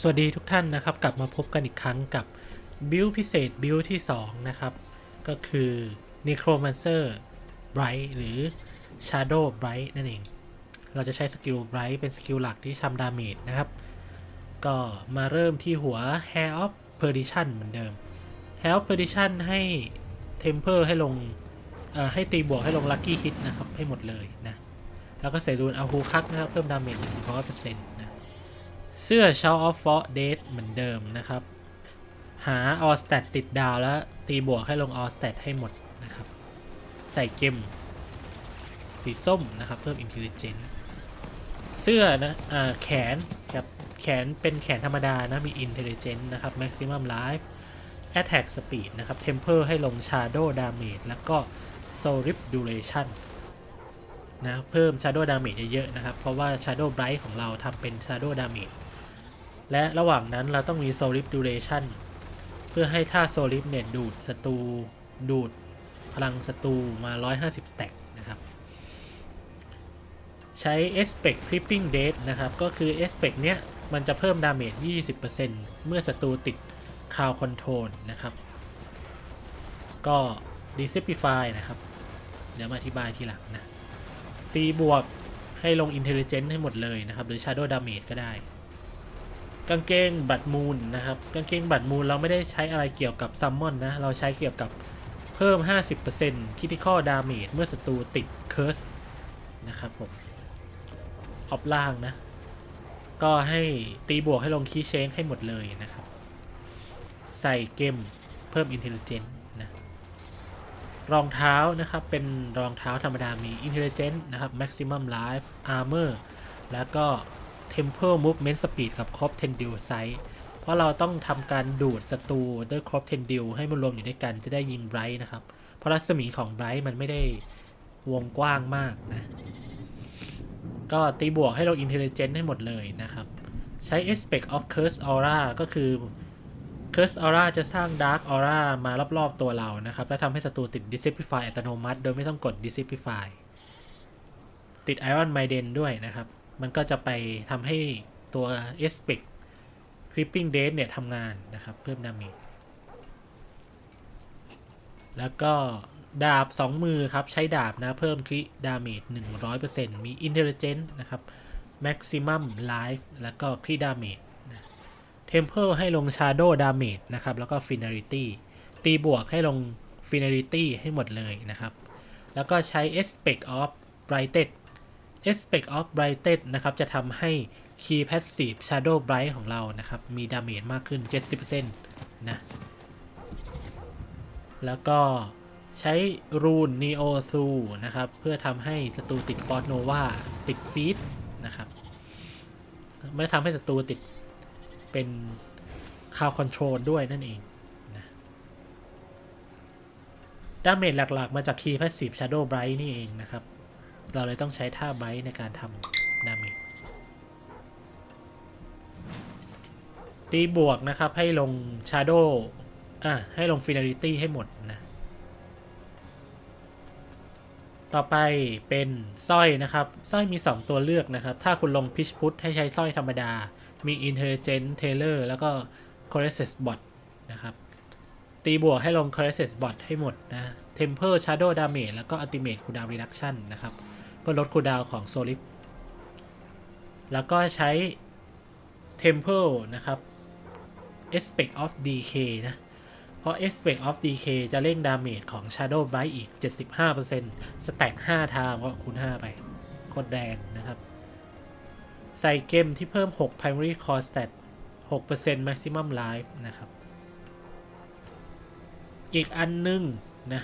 สวัสดีทุกท่านนะครับ กลับมาพบกันอีกครั้งกับบิลพิเศษบิลที่ 2 นะครับ ก็คือ Necromancer Bright หรือ Shadow Bright นั่นเอง เราจะใช้สกิล Bright เป็นสกิลหลักที่ทำดาเมจนะครับ ก็มาเริ่มที่หัว Hair of Perdition เหมือนเดิม Hair of Perdition ให้ Temper ให้ลงให้ตีบวกให้ลง Lucky Hit นะครับ ให้หมดเลยนะ แล้วก็ใส่รูนอาฮูคักนะครับ เพิ่มดาเมจ100%นะ เสื้อ Shout of for Date เหมือนเดิมนะครับ หา All Stat ติดดาวแล้ว ตีบวกให้ลง All Stat ให้หมดนะครับ ใส่เกมสีส้มนะครับ เพิ่ม Intelligence เสื้อนะอ่าแขนครับแขนเป็นแขนธรรมดานะ มี Intelligence นะครับ Maximum Life Attack Speed นะครับ Temper ให้ลง Shadow Damage แล้วก็ Soul Rip Duration นะเพิ่ม Shadow Damage เยอะๆนะครับ เพราะว่า Shadow Bright ของเราทำเป็น Shadow Damage และระหว่างนั้นเราต้องมี Soul Rip Duration เพื่อให้ท่า Soul Rip เนี่ยดูดศัตรูดูดพลังศัตรูมา 150สแต็กนะครับ ใช้ Aspect Creeping Death นะครับ ก็คือ Aspect เนี้ย มันจะเพิ่มดาเมจ 20%เมื่อศัตรูติด Crowd Control นะครับ ก็ Discipify นะครับ เดี๋ยวมาอธิบายทีหลังนะ ตีบวกให้ลง Intelligence ให้หมดเลยนะครับ หรือ Shadow Damage ก็ได้ กางเกงบัตรมูลนะครับกางเกงบัตรมูลเราไม่ได้ใช้อะไรเกี่ยวกับซัมมอนนะ เราใช้เกี่ยวกับเพิ่ม 50% Critical Damage เมื่อศัตรูติด Curse นะครับผมออฟล่างนะ ก็ให้ตีบวกให้ลงคีย์เชนให้หมดเลยนะครับ ใส่เกมเพิ่ม Intelligence นะรองเท้านะครับ เป็นรองเท้าธรรมดามี Intelligence นะครับ Maximum Life Armor แล้วก็ Temple Movement Speed กับครบ Tendril Sight เพราะเราต้องทำการดูดศัตรูด้วยครบ Tendril ให้มันรวมอยู่ด้วยกันจะได้ยิง Bright นะครับ เพราะรัศมีของ Bright มันไม่ได้วงกว้างมากนะ ก็ตีบวกให้ลง Intelligence ให้หมดเลยนะครับ ใช้ Aspect of Curse Aura ก็คือ Curse Aura จะสร้าง Dark Aura มารอบๆตัวเรานะครับ และทำให้ศัตรูติด Disipify อัตโนมัติ โดยไม่ต้องกด Disipify ติด Iron Maiden ด้วยนะครับ มันก็จะไปทำให้ตัว Aspect Creeping Death เนี่ยทำงานนะครับ เพิ่มดาเมจแล้วก็ดาบ 2 มือครับ ใช้ดาบนะ เพิ่มคริดาเมจ100%มี Intelligence นะครับ Maximum Life แล้วก็คริดาเมจ Temple ให้ลง Shadow Damage นะครับ แล้วก็ Finality ตีบวกให้ลง Finality ให้หมดเลยนะครับ แล้วก็ใช้ Aspect of Brighted Aspect of Brighted นะครับ จะทำให้ Key Passive Shadow Bright ของเรานะครับ มีดาเมจมากขึ้น 70%นะ แล้วก็ใช้รูน Neo t h u นะครับ เพื่อทำให้ศัตรูติด Force Nova ติดฟีดนะครับไม่ทำให้ศัตรูติดเป็นคาวคอนโทรลด้วยนั่นเองนะดาเมจหลักๆ มาจาก Key Passive Shadow Bright นี่เองนะครับ เราเลยต้องใช้ท่า Bright ในการทำดาเมจตีบวกนะครับ ให้ลง Shadow อะ ให้ลง Finality ให้หมดนะ ต่อไปเป็นสร้อยนะครับสร้อยมี 2 ตัวเลือกนะครับ ถ้าคุณลง Pitch Put ให้ใช้สร้อยธรรมดา มี Intelligent Tailor แล้วก็ c o r e s e s Bot นะครับ ตีบวกให้ลง c o r e s e s Bot ให้หมดนะ Temper Shadow Damage แล้วก็ Ultimate Cooldown Reduction นะครับ เพื่อลด cooldown ของ Solid แล้วก็ใช้ Temple นะครับ Aspect of Decay นะ เพราะ Aspect of Decay จะเร่งดาเมจของ Shadow Bright อีก 75%สแต็ก5ทางก็คูณ 5 ไปโคตรแรงนะครับ ใส่เกมที่เพิ่ม 6 primary core stat 6% maximum life นะครับ อีกอันหนึงนะ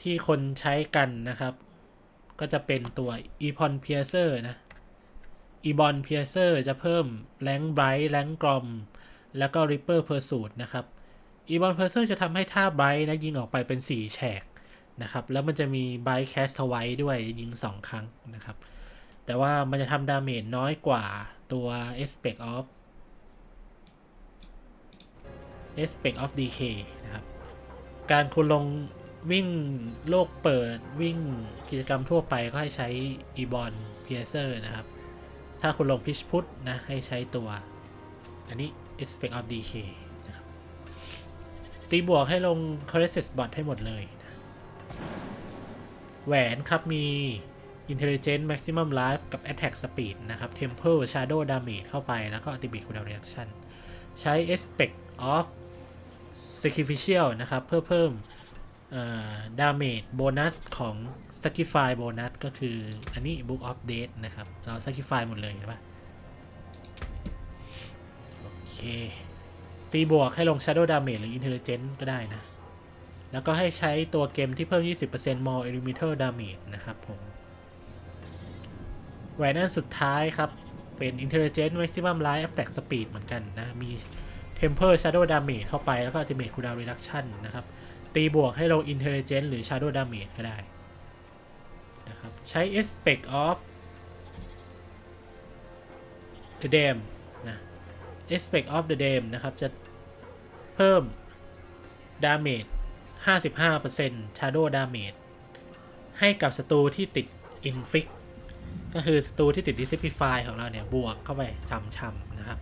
ที่คนใช้กันนะครับ ก็จะเป็นตัว Epon Piercer นะ Ebon Piercer จะเพิ่มแรงไบรท์แรงกรอม แล้วก็ Ripper Pursuit นะครับ Ebon Piercer จะทำให้ท่าไบรท์นะ ยิงออกไปเป็น 4 แฉกนะครับ แล้วมันจะมีไบรท์แคสทไว้ด้วยยิง 2 ครั้งนะครับ แต่ว่ามันจะทำดาเมจน้อยกว่าตัว Aspect of Aspect of Decay การคุณลงวิ่งโลกเปิดวิ่งกิจกรรมทั่วไปก็ให้ใช้อีบอลเพียเซอร์นะครับ ถ้าคุณลงพิชพุทนะ ให้ใช้ตัว อันนี้ aspect of decay นะครับ ตีบวกให้ลง c o r r เซสบอทให้หมดเลยนะแหวนครับมี intelligence maximum life กับ attack speed นะครับ temple shadow damage เข้าไปแล้วก็ ultimate cooldown reduction ใช้ aspect of sacrificial นะครับ เพื่อเพิ่มดาเมจโบนัสของ sacrifice bonus ก็คืออันนี้ book of death นะครับ เรา sacrifice หมดเลยเห็นปะโอเค ตีบวกให้ลง shadow damage หรือ intelligence ก็ได้นะ แล้วก็ให้ใช้ตัวเกมที่เพิ่ม 20% more elemental damage นะครับผมแหวนอันสุดท้ายครับ เป็น intelligence maximum life attack speed เหมือนกันนะ มี temper shadow damage เข้าไปแล้วก็ ultimate cooldown reduction นะครับ ตีบวกให้ลง intelligence หรือ shadow damage ก็ได้นะครับใช้ aspect of the dam นะ aspect of the dam นะครับ จะเพิ่ม damage 55% shadow damage ให้กับศัตรูที่ติด inflict ก็คือศัตรูที่ติด discipify ของเราเนี่ย บวกเข้าไปช้ำๆนะครับ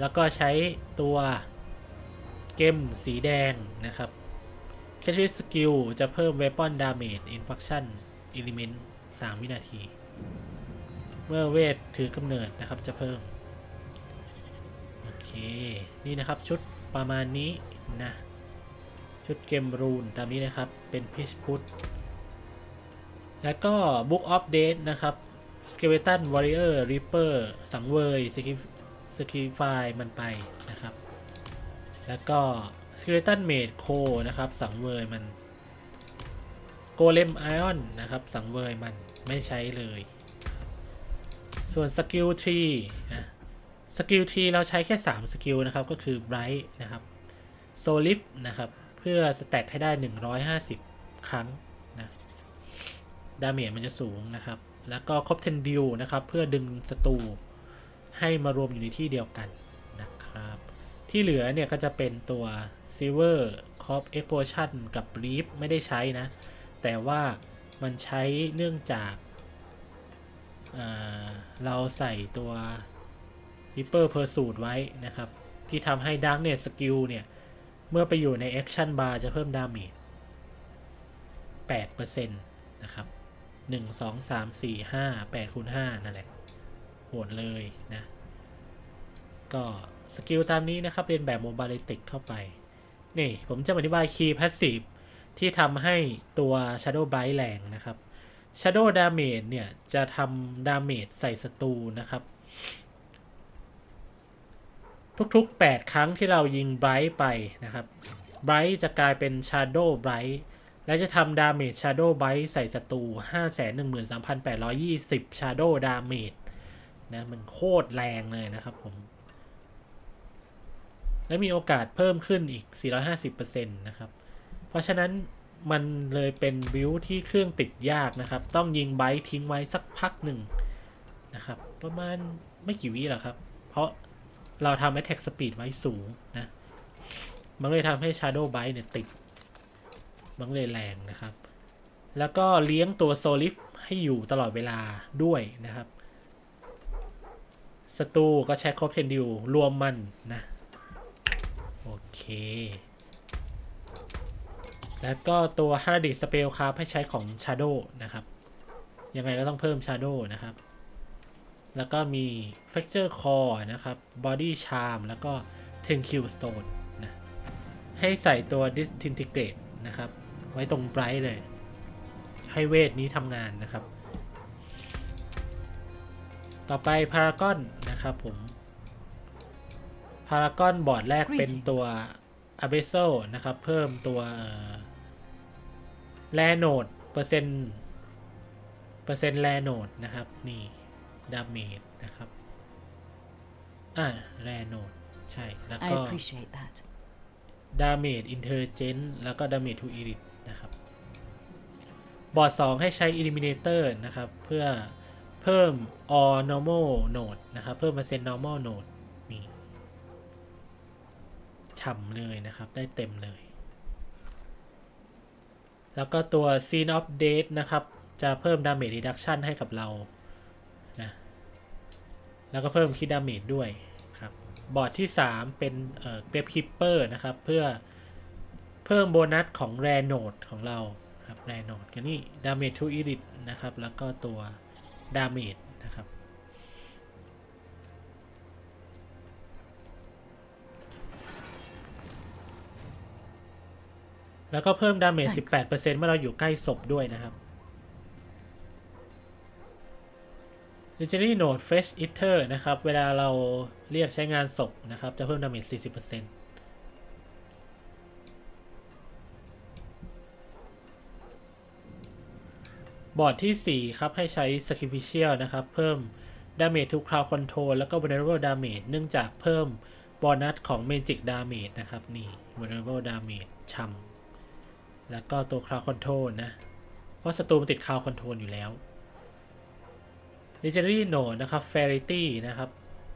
แล้วก็ใช้ตัวเกมสีแดงนะครับ c a t a l y s t Skill จะเพิ่ม Weapon Damage Infraction Element 3วินาที เมื่อเวทถือกำเนิดนะครับจะเพิ่ม โอเค นี่นะครับชุดประมาณนี้นะ ชุดเกมรูนตามนี้นะครับ เป็นพิชพุทแล้วก็ Book of Death นะครับ Skeleton Warrior Reaper สังเวย Sacrifice มันไปนะครับ แล้วก็ Skeleton Mage Co นะครับ สังเวยมัน Golem Ion นะครับ สังเวยมันไม่ใช้เลย ส่วนสกิลทรีนะสกิลทรีเราใช้แค่ 3 สกิลนะครับ ก็คือ Bright นะครับ s o l i f นะครับ เพื่อสแต็กให้ได้ 150 ครั้งนะดาเมจมันจะสูงนะครับ แล้วก็ครบ10ดิวนะครับ เพื่อดึงศัตรู ให้มารวมอยู่ในที่เดียวกันนะครับ ที่เหลือเนี่ยก็จะเป็นตัว Silver Cop Explosion กับ Reef ไม่ได้ใช้นะ แต่ว่ามันใช้เนื่องจากเอ่อเราใส่ตัว Reaper Pursuit ไว้นะครับ ที่ทำให้ Darkness Skill เนี่ย เมื่อไปอยู่ใน Action Bar จะเพิ่มดาเมจ8%นะครับ 1 2 3 4 5 8คูณ5นั่นแหละ โหดเลยนะ ก็สกิลตามนี้นะครับเรียนแบบโมบายติกเข้าไป นี่ผมจะอธิบายคีย์พาสซีฟที่ทำให้ตัว Shadow Bright แรงนะครับ Shadow Damage เนี่ย จะทำดาเมจใส่ศัตรูนะครับ ทุกๆ 8 ครั้งที่เรายิง Bright ไปนะครับ Bright จะกลายเป็น Shadow Bright และจะทำดาเมจ Shadow Bright ใส่ศัตรู 513,820 Shadow Damage นะมันโคตรแรงเลยนะครับผม และมีโอกาสเพิ่มขึ้นอีก 450%นะครับ เพราะฉะนั้นมันเลยเป็นบิวที่เครื่องติดยากนะครับ ต้องยิงไบต์ทิ้งไว้สักพักหนึ่งนะครับ ประมาณไม่กี่วิหรอกครับ เพราะเราทำ attack speed ไว้สูงนะ มันเลยทำให้ shadow bite เนี่ยติด มันเลยแรงนะครับ แล้วก็เลี้ยงตัวโซลิฟให้อยู่ตลอดเวลาด้วยนะครับ ศัตรูก็ใช้ครบเทนดิวรวมมันนะ โอเค แล้วก็ตัวฮาร์ดิสเปลครับให้ใช้ของ Shadow นะครับ ยังไงก็ต้องเพิ่ม Shadow นะครับ แล้วก็มี Fracture Core นะครับ Body Charm แล้วก็10 Kill Stone นะให้ใส่ตัว Disintegrate นะครับ ไว้ตรง Bright เลย ให้เวทนี้ทำงานนะครับ ต่อไป Paragon นะครับผม Paragon บอร์ดแรกเป็นตัว a b e s s o นะครับ เพิ่มตัวแลโนดเปอร์เซ็นต์เปอร์เซ็นต์แลโนดนะครับ นี่ดาเมจนะครับ อ่าแลโนดใช่ แล้ว I ก็ appreciate that. ดาเมจอินเทลเจนต์แล้วก็ดาเมจทูอิริตนะครับ บอร์ด 2 ให้ใช้ Eliminator นะครับ เพื่อ เพิ่ม all normal node นะครับ เพิ่มเปอร์เซ็นต์ normal node นี่ฉ่ำเลยนะครับ ได้เต็มเลย แล้วก็ตัว Scene of Death นะครับ จะเพิ่ม Damage Reduction ให้กับเรา นะ แล้วก็เพิ่มคิด Damage ด้วยครับ บอร์ดที่ 3 เป็นเอ่อเ e บคิปเปอร์นะครับ เพื่อเพิ่มโบนัสของแรโนดของเราครับแรโนดกันนี่ดาเมจทูอิริตนะครับ แล้วก็ตัว ดาเมจนะครับ แล้วก็เพิ่มดาเมจ Thanks. 18%เมื่อเราอยู่ใกล้ศพด้วยนะครับ Legendary Node Fresh Eater นะครับ เวลาเราเรียกใช้งานศพนะครับ จะเพิ่มดาเมจ 40% บอร์ดที่ 4 ครับให้ใช้ Sacrificial นะครับ เพิ่ม Damage ทุกคราว Control แล้วก็ Vulnerable Damage เนื่องจากเพิ่มโบนัสของ Magic Damage นะครับ นี่ Vulnerable Damage ช้ำแล้วก็ตัวคราว Control นะ เพราะศัตรูมันติดคราว Control อยู่แล้ว Legendary No นะครับ Fairy นะครับ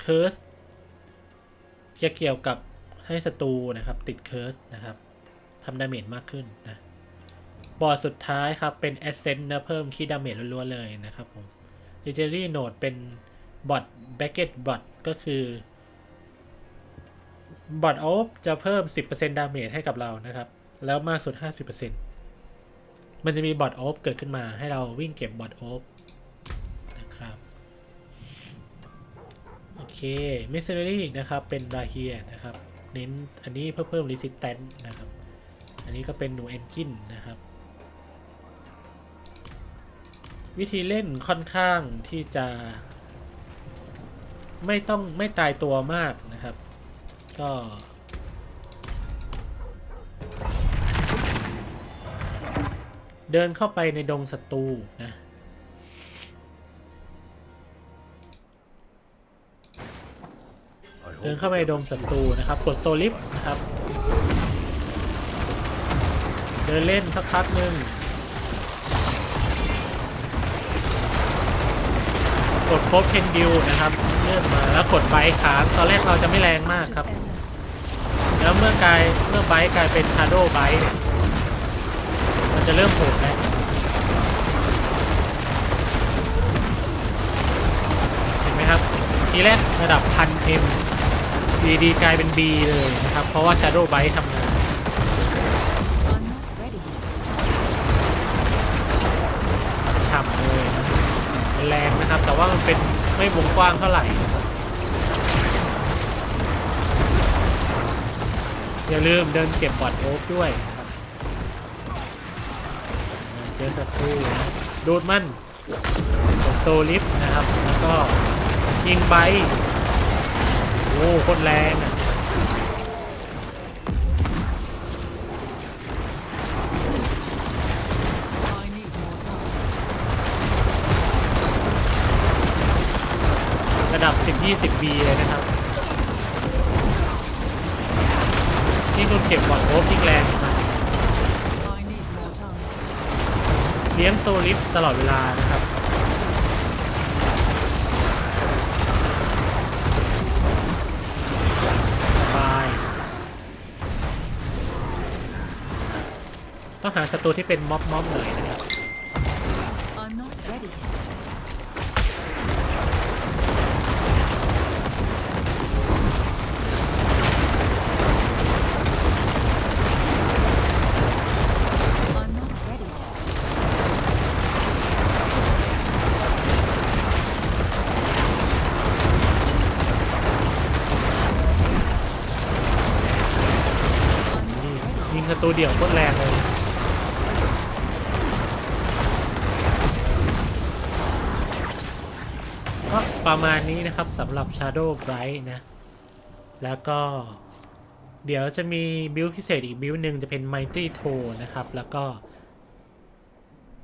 Curse จะเกี่ยวกับให้ศัตรูนะครับ ติด Curse นะครับทำดาเมจมากขึ้นนะ บอร์ดสุดท้ายครับ เป็น Ascent นะเพิ่มคีย์ดาเมจล้วนๆเลยนะครับผม Legendary Node เป็นบอท Bracket Bot ก็คือบอทออฟจะเพิ่ม 10%ดาเมจให้กับเรานะครับ แล้วมากสุด 50%มันจะมีบอทออฟเกิดขึ้นมาให้เราวิ่งเก็บบอทออฟนะครับโอเค m i s s e r y นะครับ เป็นบาเฮียนะครับ เน้นอันนี้เพื่อเพิ่ม resistance นะครับ อันนี้ก็เป็นหนู engine นะครับ วิธีเล่นค่อนข้างที่จะ ไม่ต้องไม่ตายตัวมากนะครับ ก็เดินเข้าไปในดงศัตรูนะ เดินเข้าไปในดงศัตรูนะครับ กดโซลิฟนะครับ เดินเล่นสักพักหนึ่ง กดโคบเคนดิวนะครับเลื่อนมาแล้วกดไบค์ค้างตอนแรกเราจะไม่แรงมากครับ แล้วเมื่อกลายเมื่อไบค์กลายเป็นชาร์โดไบค์มันจะเริ่มโหดแล้วเห็นไหมครับ ทีแรกระดับพันเอ็มดีดีกลายเป็น B เลยนะครับ เพราะว่า Shadow b i t e ทำงาน ว่ามันเป็นไม่วงกว้างเท่าไหร่ อย่าลืมเดินเก็บบอดโอ๊กด้วยนะครับเจอศัตรูนะดูดมันโซลิฟนะครับ แล้วก็ยิงไบโอ้โคนแรงอะ 20 B เลยนะครับที่นุ่นเก็บบอลโอ๊ยิงแรงมาเลี้ยงโซลิฟตลอดเวลานะครับบายต้องหาศัตรูที่เป็นม็อบม็อบหน่อยนะครับ ตรูเดี่ยวโคตรแรงเลยก็ประมาณนี้นะครับสำหรับ Shadow Bright นะ แล้วก็ เดี๋ยวจะมีบิลพิเศษอีกบิลหนึ่งจะเป็น Mighty t o นะครับ แล้วก็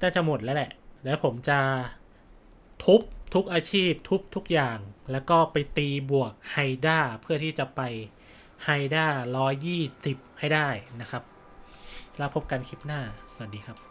น่าจะหมดแล้วแหละ แล้วผมจะทุบทุกอาชีพทุบทุกอย่าง แล้วก็ไปตีบวกไฮด้าเพื่อที่จะไปไฮด้า120 ให้ได้นะครับ แล้วพบกันคลิปหน้า สวัสดีครับ